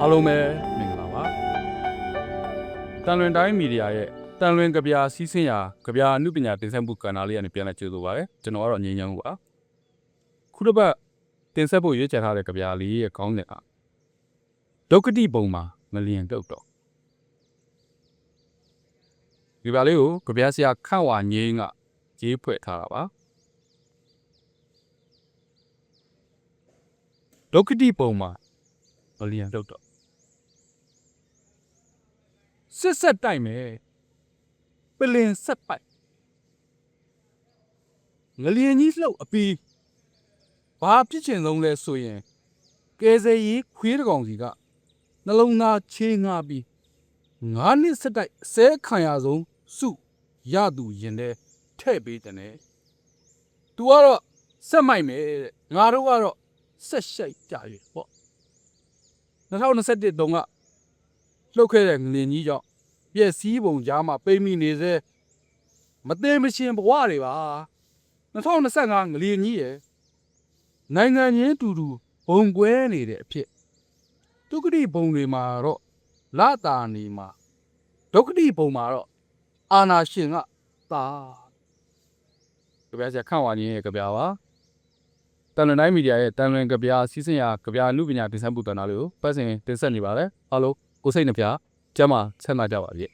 အားလုံးပဲမင်္ဂလာပါတန်လွင်တိုင်းမီဒီယာရဲ့တန်လွင်ကြပြာစီးစင်းရာကြပြာအမှုပညာတင်ဆက်မှုကဏ္ဍလေးကနေပြန်လည်ကြိုဆိုပါရစေကျွန်တော်ကတော့ငြိမ်းချမ်းမှုပါခုတစ်ပတ်တင်ဆက်ဖို့ရွေးချယ်ထားတဲ့ကြပြာလေးရဲ့ခေါင်းစဉ်ကဒုက္ခတိပုံမှာငလျင်တုတ်တော့ဒီပါလေးကိုကြပြာဆရာခန့်ဝါငိမ့်ကရေးဖွဲ့ထားတာပါဒုက္ခတိပုံမှာငလျင်တုတ်တော့ စစ်ဆက်တိုက်မယ်ပလင်ဆက်ပိုက်ငလျင်ကြီးလှုပ်အပီးဘာဖြစ်ချင်ဆုံးလဲဆိုရင်ကဲစရေးခွေးတကောင်စီကနှလုံးသားချေးငှားပြီးငါးနှစ်ဆက်တိုက်အစဲခံရဆုံးစုရသူရင်တဲ့ထဲ့ပေးတယ်။ तू ကတော့ဆက်မိုက်မယ်တဲ့ငါတို့ကတော့ဆက်ရှိုက်ကြရပေါ့2021တုန်းက လှုပ်ခဲ့တဲ့ငလင်ကြီးကြောင့်ပြည့်စည်ပုံကြားမှာပိတ်မိနေစေမသေးမရှင်ဘဝတွေပါ2025ငလင်ကြီးရယ်နိုင်ငံချင်းတူတူဘုံကွဲနေတဲ့အဖြစ်ဒုက္ခတိဘုံတွေမှာတော့လာတာနေမှာဒုက္ခတိဘုံမှာတော့အာနာရှင်ကသာကြပြဆရာခန့်ဝါကြီးရဲ့ကြပြပါတန်လွန်တိုင်းမီဒီယာရဲ့တန်လွန်ကြပြစီစဉ်ရာကြပြလူပညာတင်ဆက်မှုတန်တာလေးကိုပတ်စဉ်တင်ဆက်နေပါတယ်အားလုံး ကိုစိတ်နှပြကျမ်းမာဆန္ဒကြပါပြီ